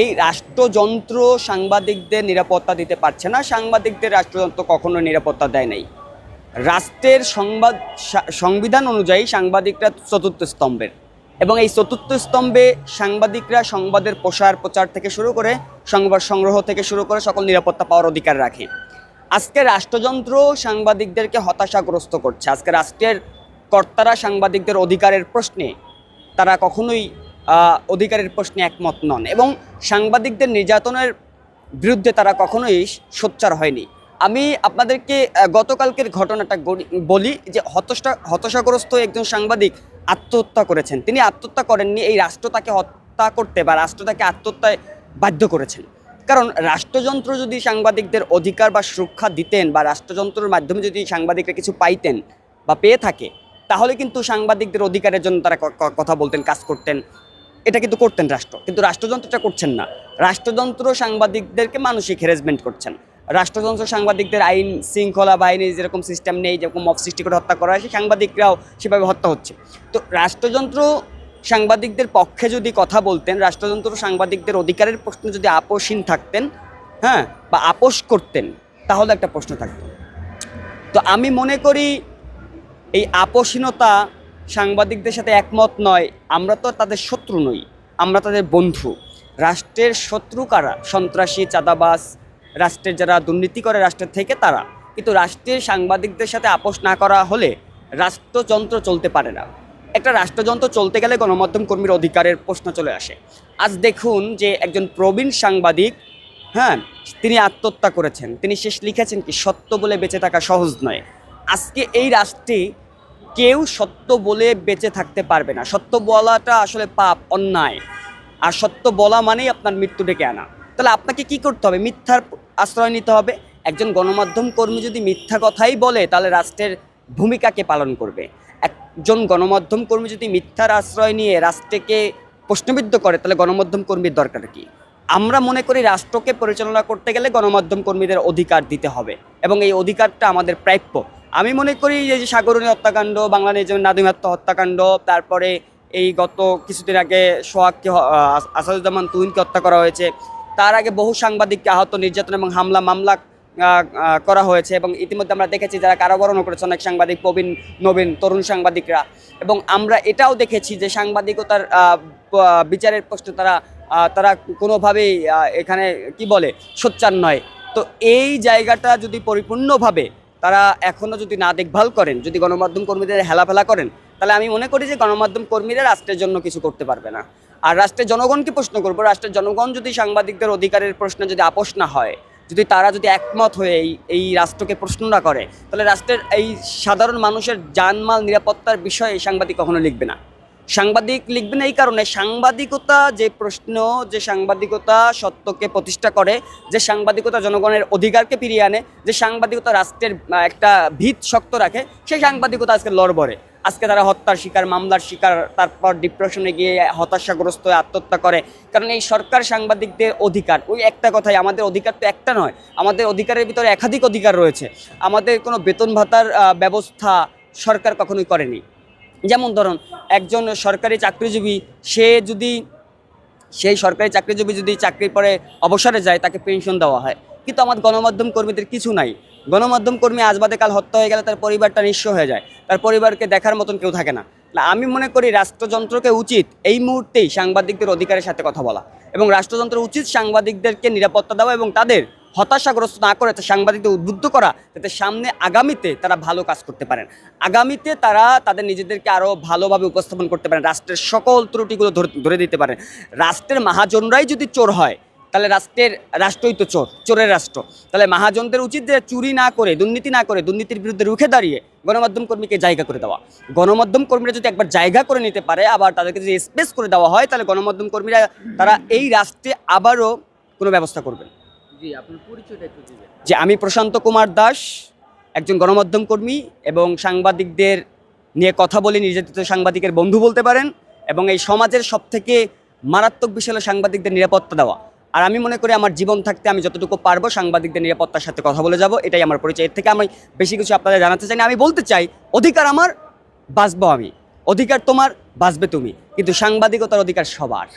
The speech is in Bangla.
এই রাষ্ট্রযন্ত্র সাংবাদিকদের নিরাপত্তা দিতে পারছে না। সাংবাদিকদের রাষ্ট্রযন্ত্র কখনো নিরাপত্তা দেয় নাই। রাষ্ট্রের সংবাদ সংবিধান অনুযায়ী সাংবাদিকরা চতুর্থ স্তম্ভের। এবং এই চতুর্থ স্তম্ভে সাংবাদিকরা সংবাদের প্রসার, প্রচার থেকে শুরু করে সংবাদ সংগ্রহ থেকে শুরু করে সকল নিরাপত্তা পাওয়ার অধিকার রাখে। আজকে রাষ্ট্রযন্ত্র সাংবাদিকদেরকে হতাশাগ্রস্ত করছে। আজকে রাষ্ট্রের কর্তারা সাংবাদিকদের অধিকারের প্রশ্নে তারা কখনোই অধিকারের প্রশ্নে একমত নন এবং সাংবাদিকদের নির্যাতনের বিরুদ্ধে তারা কখনোই সোচ্চার হয়নি। আমি আপনাদেরকে গতকালকের ঘটনাটা বলি যে হতাশা হতাশাগ্রস্ত একজন সাংবাদিক আত্মহত্যা করেছেন। তিনি আত্মহত্যা করেননি, এই রাষ্ট্র তাকে হত্যা করতে বা রাষ্ট্র তাকে আত্মহত্যায় বাধ্য করেছেন। কারণ রাষ্ট্রযন্ত্র যদি সাংবাদিকদের অধিকার বা সুরক্ষা দিতেন বা রাষ্ট্রযন্ত্রের মাধ্যমে যদি সাংবাদিকরা কিছু পাইতেন বা পেয়ে থাকে, তাহলে কিন্তু সাংবাদিকদের অধিকারের জন্য তারা কথা বলতেন, কাজ করতেন। এটা কিন্তু করতেন রাষ্ট্র। কিন্তু রাষ্ট্রযন্ত্রটা করছেন না। রাষ্ট্রযন্ত্র সাংবাদিকদেরকে মানসিক হ্যারাসমেন্ট করছেন। রাষ্ট্রযন্ত্র সাংবাদিকদের আইন শৃঙ্খলা বাহিনী যেরকম সিস্টেম নেই, যেরকম মব সৃষ্টি করে হত্যা করা হয়, সেই সাংবাদিকরাও সেভাবে হত্যা হচ্ছে। তো রাষ্ট্রযন্ত্র সাংবাদিকদের পক্ষে যদি কথা বলতেন, রাষ্ট্রযন্ত্র সাংবাদিকদের অধিকারের প্রশ্নে যদি আপোষহীন থাকতেন হ্যাঁ বা আপোষ করতেন, তাহলে একটা প্রশ্ন থাকতো। তো আমি মনে করি এই আপোষহীনতা সাংবাদিকদের সাথে একমত নয়, আমরা তো তাদের শত্রু নই, আমরা তাদের বন্ধু। রাষ্ট্রের শত্রু কারা? সন্ত্রাসী চাঁদাবাস রাষ্ট্রের যারা দুর্নীতি করে রাষ্ট্রের থেকে তারা। কিন্তু রাষ্ট্রের সাংবাদিকদের সাথে আপোষ না করা হলে রাষ্ট্রযন্ত্র চলতে পারে না। একটা রাষ্ট্রযন্ত্র চলতে গেলে গণমাধ্যম কর্মীর অধিকারের প্রশ্ন চলে আসে। আজ দেখুন যে একজন প্রবীণ সাংবাদিক হ্যাঁ তিনি আত্মহত্যা করেছেন। তিনি শেষ লিখেছেন কি, সত্য বলে বেঁচে থাকা সহজ নয়। আজকে এই রাষ্ট্রে কেউ সত্য বলে বেঁচে থাকতে পারবে না। সত্য বলাটা আসলে পাপ, অন্যায়। আর সত্য বলা মানেই আপনার মৃত্যু ডেকে আনা। তাহলে আপনাকে কি করতে হবে? মিথ্যার আশ্রয় নিতে হবে। একজন গণমাধ্যম কর্মী যদি মিথ্যা কথাই বলে, তাহলে রাষ্ট্রের ভূমিকাকে পালন করবে? একজন গণমাধ্যম কর্মী যদি মিথ্যার আশ্রয় নিয়ে রাষ্ট্রকে প্রশ্নবিদ্ধ করে, তাহলে গণমাধ্যম কর্মীর দরকার কি? আমরা মনে করি রাষ্ট্রকে পরিচালনা করতে গেলে গণমাধ্যম কর্মীদের অধিকার দিতে হবে। এবং এই অধিকারটা আমাদের প্রাপ্য। আমি মনে করি এই যে সাগরণী হত্যাকাণ্ড বাংলাদেশ যেমন নাদিমাত্ম হত্যাকাণ্ড, তারপরে এই গত কিছুদিন আগে সোহাগকে আসাদুজ্জামান তুহিনকে হত্যা করা হয়েছে, তার আগে বহু সাংবাদিককে আহত নির্যাতন এবং হামলা, মামলা করা হয়েছে এবং ইতিমধ্যে আমরা দেখেছি যারা কারাবরণও করেছে অনেক সাংবাদিক, প্রবীণ, নবীন, তরুণ সাংবাদিকরা। এবং আমরা এটাও দেখেছি যে সাংবাদিকতার বিচারের প্রশ্নে তারা তারা কোনোভাবেই এখানে কি বলে, সোচ্চার নয়। তো এই জায়গাটা যদি পরিপূর্ণভাবে তারা এখনও যদি না দেখভাল করেন, যদি গণমাধ্যম কর্মীদের হেলাফেলা করেন, তাহলে আমি মনে করি যে গণমাধ্যম কর্মীরা রাষ্ট্রের জন্য কিছু করতে পারবে না। আর রাষ্ট্রের জনগণকে প্রশ্ন করব, রাষ্ট্রের জনগণ যদি সাংবাদিকদের অধিকারের প্রশ্নে যদি আপোষ না হয়, যদি তারা যদি একমত হয়ে এই এই রাষ্ট্রকে প্রশ্ন না করে, তাহলে রাষ্ট্রের এই সাধারণ মানুষের জানমাল নিরাপত্তার বিষয়ে সাংবাদিক কখনো লিখবে না। সাংবাদিক লিখবেন এই কারণে, সাংবাদিকতা যে প্রশ্ন, যে সাংবাদিকতা সত্যকে প্রতিষ্ঠা করে, যে সাংবাদিকতা জনগণের অধিকারকে ফিরিয়ে আনে, যে সাংবাদিকতা রাষ্ট্রের একটা ভিত শক্ত রাখে, সেই সাংবাদিকতা আজকে লড়বড়ে। আজকে তারা হত্যার শিকার, মামলার শিকার, তারপর ডিপ্রেশনে গিয়ে হতাশাগ্রস্ত হয়ে আত্মহত্যা করে, কারণ এই সরকার সাংবাদিকদের অধিকার। ওই একটা কথাই, আমাদের অধিকার তো একটা নয়, আমাদের অধিকারের ভিতরে একাধিক অধিকার রয়েছে। আমাদের কোনো বেতন ভাতার ব্যবস্থা সরকার কখনোই করেনি। যেমন ধরুন, একজন সরকারি চাকরিজীবী, সে যদি, সেই সরকারি চাকরিজীবী যদি চাকরির পরে অবসরে যায়, তাকে পেনশন দেওয়া হয়। কিন্তু আমার গণমাধ্যম কর্মীদের কিছু নাই। গণমাধ্যম কর্মী আজ বাদে কাল হত্যা হয়ে গেলে তার পরিবারটা নিঃস্ব হয়ে যায়। তার পরিবারকে দেখার মতন কেউ থাকে না, আমি মনে করি রাষ্ট্রযন্ত্রকে উচিত এই মুহূর্তেই সাংবাদিকদের অধিকারের সাথে কথা বলা। এবং রাষ্ট্রযন্ত্র উচিত সাংবাদিকদেরকে নিরাপত্তা দেওয়া এবং তাদের হতাশাগ্রস্ত না করে সাংবাদিকদের উদ্বুদ্ধ করা যাতে সামনে আগামীতে তারা ভালো কাজ করতে পারেন। আগামীতে তারা তাদের নিজেদেরকে আরও ভালোভাবে উপস্থাপন করতে পারেন, রাষ্ট্রের সকল ত্রুটিগুলো ধরে দিতে পারেন। রাষ্ট্রের মহাজনরাই যদি চোর হয়, তাহলে রাষ্ট্রের, রাষ্ট্রই তো চোর, চোরের রাষ্ট্র। তাহলে মহাজনদের উচিত যে চুরি না করে, দুর্নীতি না করে, দুর্নীতির বিরুদ্ধে রুখে দাঁড়িয়ে গণমাধ্যম কর্মীকে জায়গা করে দেওয়া। গণমাধ্যম কর্মীরা যদি একবার জায়গা করে নিতে পারে, আবার তাদেরকে যদি স্পেস করে দেওয়া হয়, তাহলে গণমাধ্যম কর্মীরা তারা এই রাষ্ট্রে আবারও কোনো ব্যবস্থা করবেন। যে আমি প্রশান্ত কুমার দাস, একজন গণমাধ্যম কর্মী এবং সাংবাদিকদের নিয়ে কথা বলে, নির্যাতিত সাংবাদিকের বন্ধু বলতে পারেন, এবং এই সমাজের সবথেকে মারাত্মক বিষয় সাংবাদিকদের নিরাপত্তা দেওয়া। আর আমি মনে করি আমার জীবন থাকতে আমি যতটুকু পারব সাংবাদিকদের নিরাপত্তার সাথে কথা বলে যাব, এটাই আমার পরিচয়। এর থেকে আমি বেশি কিছু আপনাদের জানাতে চাই না। আমি বলতে চাই, অধিকার আমার বাঁচবো আমি, অধিকার তোমার বাঁচবে তুমি, কিন্তু সাংবাদিকতার অধিকার সবার।